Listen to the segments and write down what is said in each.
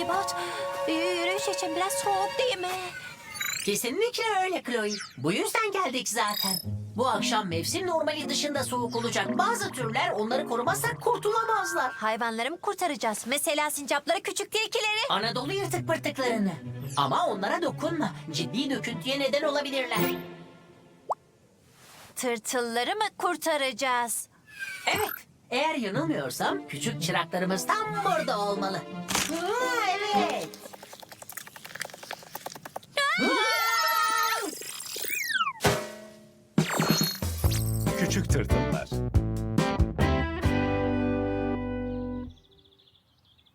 Bodybot. Yürüyüş için biraz soğuk değil mi? Kesinlikle öyle Chloe. Bu yüzden geldik zaten. Bu akşam mevsim normali dışında soğuk olacak. Bazı türler onları korumazsak kurtulamazlar. Hayvanları mı kurtaracağız? Mesela sincapları, küçük tilkileri. Anadolu yırtık pırtıklarını. Ama onlara dokunma. Ciddi döküntüye neden olabilirler. Tırtılları mı kurtaracağız? Evet. Eğer yanılmıyorsam küçük çıraklarımız tam burada olmalı. Ha, evet. Küçük tırtıllar.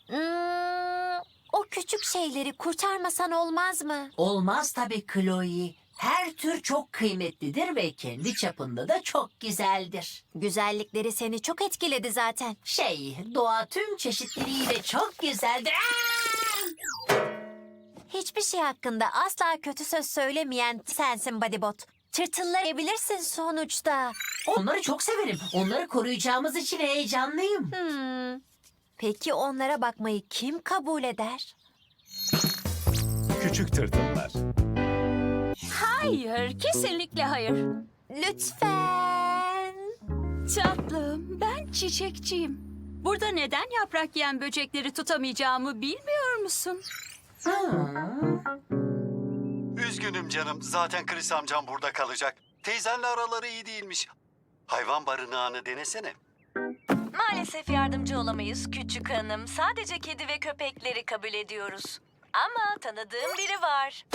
Hmm, o küçük şeyleri kurtarmasan olmaz mı? Olmaz tabii Chloe. Her tür çok kıymetlidir ve kendi çapında da çok güzeldir. Güzellikleri seni çok etkiledi zaten. Şey, doğa tüm çeşitliliğiyle çok güzeldir. Aa! Hiçbir şey hakkında asla kötü söz söylemeyen sensin Bodybot. Tırtılları bilirsin sonuçta. Onları çok severim. Onları koruyacağımız için heyecanlıyım. Hmm. Peki onlara bakmayı kim kabul eder? Küçük tırtıllar. Hayır, kesinlikle hayır. Lütfen. Tatlım, ben çiçekçiyim. Burada neden yaprak yiyen böcekleri tutamayacağımı bilmiyor musun? Üzgünüm canım. Zaten Chris amcam burada kalacak. Teyzenle araları iyi değilmiş. Hayvan barınağını denesene. Maalesef yardımcı olamayız küçük hanım. Sadece kedi ve köpekleri kabul ediyoruz. Ama tanıdığım biri var.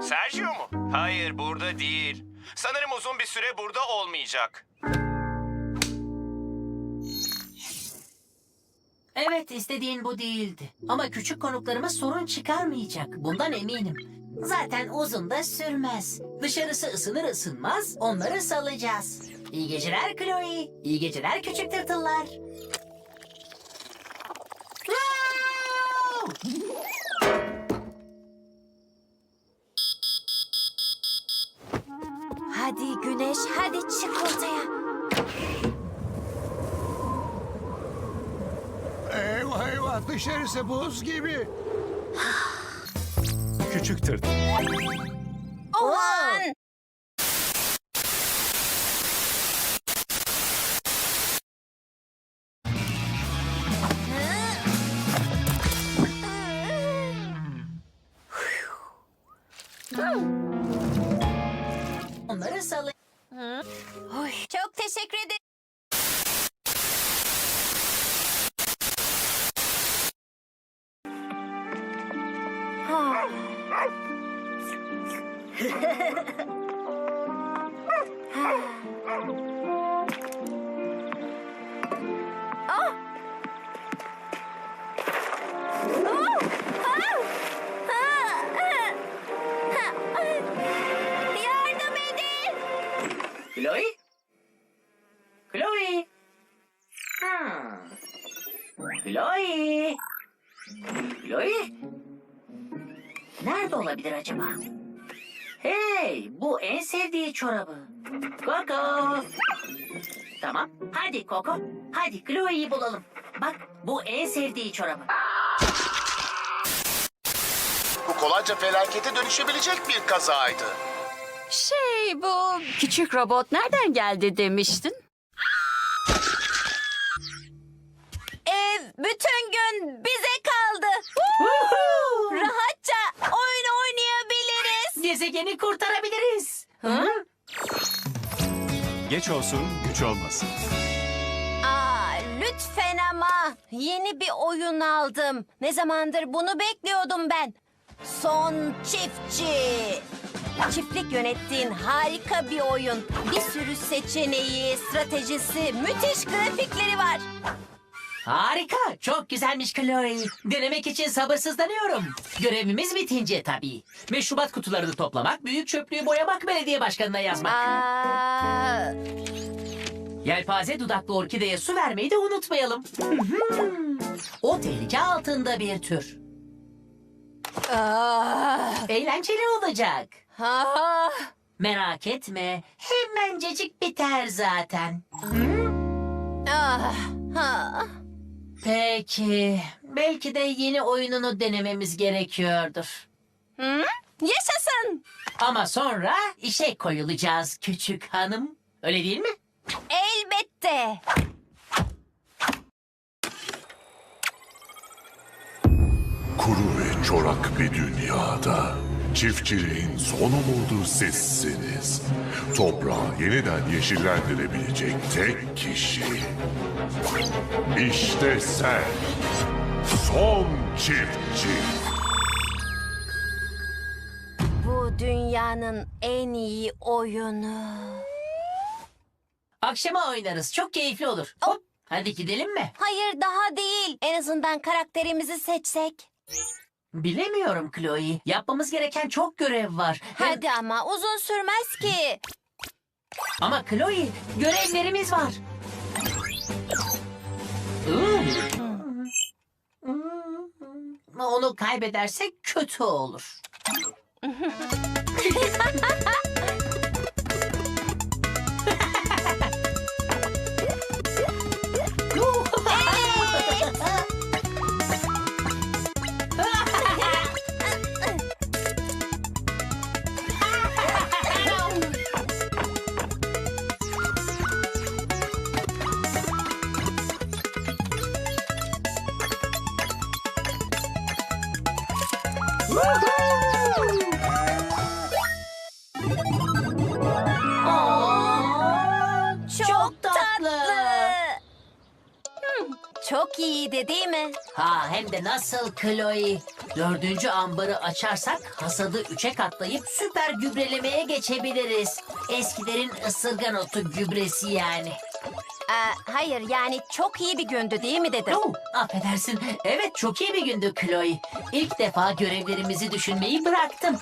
Sergio mu? Hayır burada değil. Sanırım uzun bir süre burada olmayacak. Evet, istediğin bu değildi. Ama küçük konuklarımız sorun çıkarmayacak. Bundan eminim. Zaten uzun da sürmez. Dışarısı ısınır ısınmaz onları salacağız. İyi geceler Chloe. İyi geceler küçük tırtıllar. Dışarısı buz gibi. Küçük tırtıl. Ohan! Onları salı. Oy, çok teşekkür ederim. Ah! Oh! Ah! Ah! Ah! Ah! Yardım edin! Chloe? Chloe? Hmm. Chloe? Chloe? Nerede olabilir acaba? Hey, bu en sevdiği çorabı. Koko. Tamam, hadi Koko. Hadi Chloe'yi bulalım. Bak, bu en sevdiği çorabı. Bu kolayca felakete dönüşebilecek bir kazaydı. Şey, bu küçük robot nereden geldi demiştin? Gezegeni kurtarabiliriz. Hı? Geç olsun, güç olmasın. Aa, lütfen ama yeni bir oyun aldım. Ne zamandır bunu bekliyordum ben. Son çiftçi. Çiftlik yönettiğin harika bir oyun. Bir sürü seçeneği, stratejisi, müthiş grafikleri var. Harika, çok güzelmiş Chloe. Denemek için sabırsızlanıyorum. Görevimiz bitince tabii. Meşrubat kutularını toplamak, büyük çöplüğü boyamak, belediye başkanına yazmak. Aa, Yelpaze dudaklı orkideye su vermeyi de unutmayalım. o tehlike altında bir tür. aa, Eğlenceli olacak. Merak etme, hemencecik biter zaten. ah, ah. Peki. Belki de yeni oyununu denememiz gerekiyordur. Hı? Yaşasın. Ama sonra işe koyulacağız küçük hanım. Öyle değil mi? Elbette. Kuru ve çorak bir dünyada çiftçiliğin son umudu sizsiniz. Toprağı yeniden yeşillendirebilecek tek kişi. İşte sen. Son çiftçi. Bu dünyanın en iyi oyunu. Akşama oynarız. Çok keyifli olur. Hop. Hadi gidelim mi? Hayır daha değil. En azından karakterimizi seçsek. Bilemiyorum Chloe. Yapmamız gereken çok görev var. Hem- Hadi ama uzun sürmez ki. Ama Chloe görevlerimiz var. Onu kaybedersek kötü olur. Çok, tatlı. Hmm, çok iyiydi değil mi? Ha hem de nasıl Chloe. Dördüncü ambarı açarsak hasadı üçe katlayıp süper gübrelemeye geçebiliriz. Eskilerin ısırgan otu gübresi yani. Aa, hayır yani çok iyi bir gündü değil mi dedim. Oh, affedersin. Evet çok iyi bir gündü Chloe. İlk defa görevlerimizi düşünmeyi bıraktım.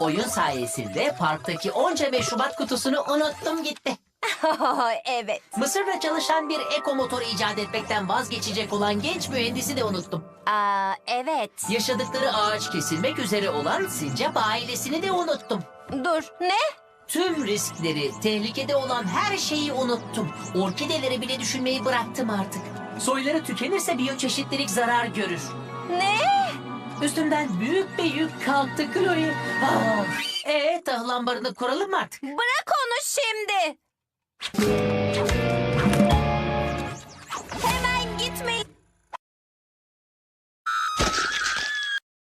Oyun sayesinde parktaki onca meşrubat kutusunu unuttum gitti. evet. Mısır'da çalışan bir eko motoru icat etmekten vazgeçecek olan genç mühendisi de unuttum. Aa, evet. Yaşadıkları ağaç kesilmek üzere olan sincap ailesini de unuttum. Dur ne? Tüm riskleri, tehlikede olan her şeyi unuttum. Orkideleri bile düşünmeyi bıraktım artık. Soyları tükenirse biyoçeşitlilik zarar görür. Ne? Üstümden büyük bir yük kalktı Chloe. Ah, ee, tahıl ambarını kuralım artık? Bırak onu şimdi.